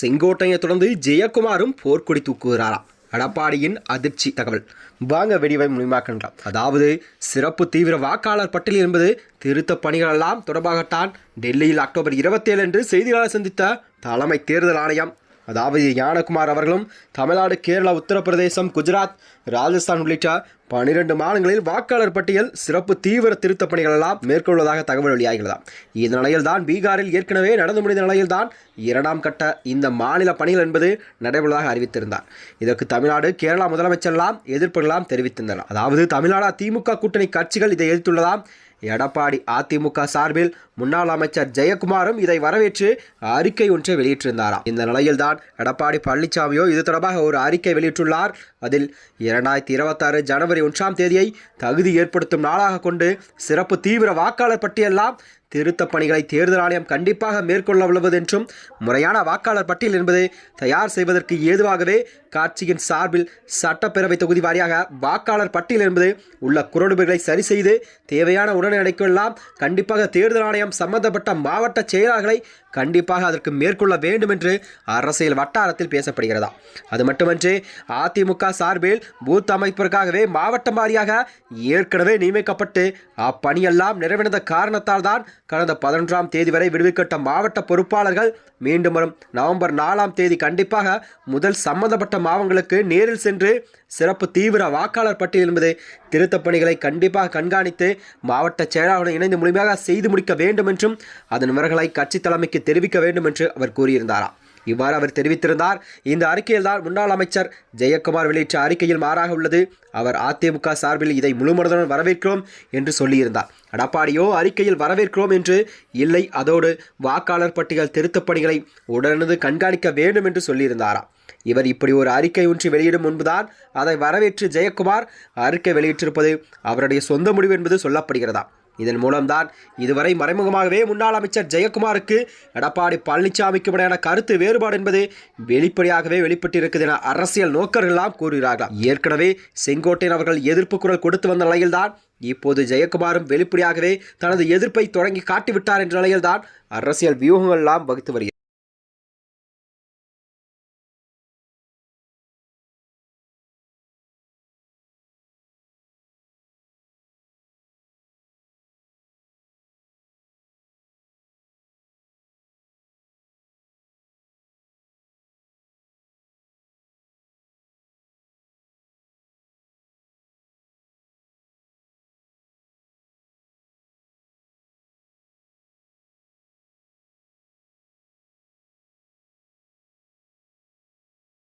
செங்கோட்டையை தொடர்ந்து ஜெயக்குமாரும் போர்க்கொடி தூக்குகிறாராம். எடப்பாடியின் அதிர்ச்சி தகவல். வாங்க வெடிவை முழுமையாக்கின்றார் அதாவது சிறப்பு தீவிர வாக்காளர் பட்டியல் என்பது திருத்த பணிகள் எல்லாம் தொடர்பாகத்தான் டெல்லியில் அக்டோபர் இருபத்தேழு அன்று செய்தியாளர் சந்தித்த தலைமை தேர்தல் ஆணையம். அதாவது ஞானகுமார் அவர்களும் தமிழ்நாடு கேரளா உத்தரப்பிரதேசம் குஜராத் ராஜஸ்தான் உள்ளிட்ட பனிரெண்டு மாநிலங்களில் வாக்காளர் பட்டியல் சிறப்பு தீவிர திருத்தப் பணிகளெல்லாம் மேற்கொள்வதாக தகவல் வெளியாகிறதாம் இந்த நிலையில்தான் பீகாரில் ஏற்கனவே நடந்து முடிந்த நிலையில்தான் இரண்டாம் கட்ட இந்த மாநில பணிகள் என்பது நடைபெறுவதாக அறிவித்திருந்தார். இதற்கு தமிழ்நாடு கேரளா முதலமைச்சரெல்லாம் எதிர்ப்புகளாம் தெரிவித்திருந்தனர். அதாவது தமிழ்நாடு திமுக கூட்டணி கட்சிகள் இதை எதிர்த்துள்ளதாம். எடப்பாடி அதிமுக சார்பில் முன்னாள் அமைச்சர் ஜெயக்குமாரும் இதை வரவேற்று அறிக்கை ஒன்றை வெளியிட்டிருந்தாராம். இந்த நிலையில்தான் எடப்பாடி பழனிசாமியோ இது தொடர்பாக ஒரு அறிக்கை வெளியிட்டுள்ளார். அதில் இரண்டாயிரத்தி இருபத்தாறு ஜனவரி ஒன்றாம் தேதியை தகுதி ஏற்படுத்தும் நாளாக கொண்டு சிறப்பு தீவிர வாக்காளர் பட்டியலாம் திருத்தப் பணிகளை தேர்தல் ஆணையம் கண்டிப்பாக மேற்கொள்ள உள்ளது என்றும் முறையான வாக்காளர் பட்டியல் என்பதை தயார் செய்வதற்கு ஏதுவாகவே கட்சியின் சார்பில் சட்டப்பேரவை தொகுதி வாரியாக வாக்காளர் பட்டியல் என்பது உள்ள குரடுபுகளை சரி செய்து தேவையான உடனடிக்கெல்லாம் கண்டிப்பாக தேர்தல் ஆணையம் சம்பந்தப்பட்ட மாவட்ட செயலாளர்களை கண்டிப்பாக அதற்கு மேற்கொள்ள வேண்டும் என்று அரசியல் வட்டாரத்தில் பேசப்படுகிறதா. அது மட்டுமன்றி அதிமுக சார்பில் பூத் அமைப்பிற்காகவே மாவட்டம் வாரியாக ஏற்கனவே நியமிக்கப்பட்டு அப்பணியெல்லாம் நிறைவடைந்த காரணத்தால் தான் கடந்த பதினொன்றாம் தேதி வரை விடுவிக்கப்பட்ட மாவட்ட பொறுப்பாளர்கள் மீண்டும் வரும் நவம்பர் நாலாம் தேதி கண்டிப்பாக முதல் சம்பந்தப்பட்ட மாவங்களுக்கு நேரில் சென்று சிறப்பு தீவிர வாக்காளர் பட்டியல் என்பது திருத்தப் பணிகளை கண்டிப்பாக கண்காணித்து மாவட்ட செயலாளருடன் இணைந்து முழுமையாக செய்து முடிக்க வேண்டும் என்றும் அதன் விவரங்களை கட்சி தலைமைக்கு தெரிவிக்க வேண்டும் என்று அவர் கூறியிருந்தாராம் இவ்வாறு அவர் தெரிவித்திருந்தார். இந்த அறிக்கையில் தான் முன்னாள் அமைச்சர் ஜெயக்குமார் வெளியிட்ட அறிக்கையில் மாறாக உள்ளது. அவர் அதிமுக சார்பில் இதை முழுமனதுடன் வரவேற்கிறோம் என்று சொல்லியிருந்தார். எடப்பாடியோ அறிக்கையில் வரவேற்கிறோம் என்று இல்லை. அதோடு வாக்காளர் பட்டியல் திருத்தப் பணிகளை உடனது கண்காணிக்க வேண்டும் என்று சொல்லியிருந்தாராம் இவர் இப்படி ஒரு அறிக்கை ஒன்று வெளியிடும் முன்புதான் அதை வரவேற்று ஜெயக்குமார் அறிக்கை வெளியிட்டிருப்பது அவருடைய சொந்த முடிவு என்பது சொல்லப்படுகிறதா? இதன் மூலம்தான் இதுவரை மறைமுகமாகவே முன்னாள் அமைச்சர் ஜெயக்குமாருக்கு எடப்பாடி பழனிசாமிக்கு இடையான கருத்து வேறுபாடு என்பது வெளிப்படையாகவே வெளிப்பட்டிருக்குது என அரசியல் நோக்கர்களெல்லாம் கூறுகிறார்கள் ஏற்கனவே செங்கோட்டையன் அவர்கள் எதிர்ப்பு குரல் கொடுத்து வந்த நிலையில்தான் இப்போது ஜெயக்குமாரும் வெளிப்படையாகவே தனது எதிர்ப்பை தொடங்கி காட்டிவிட்டார் என்ற நிலையில்தான் அரசியல் வியூகங்கள் எல்லாம் வகுத்து வருகிறது.